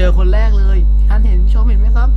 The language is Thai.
เจอคนแรกเลยท่านเห็นผู้ชมเห็นไหมครับ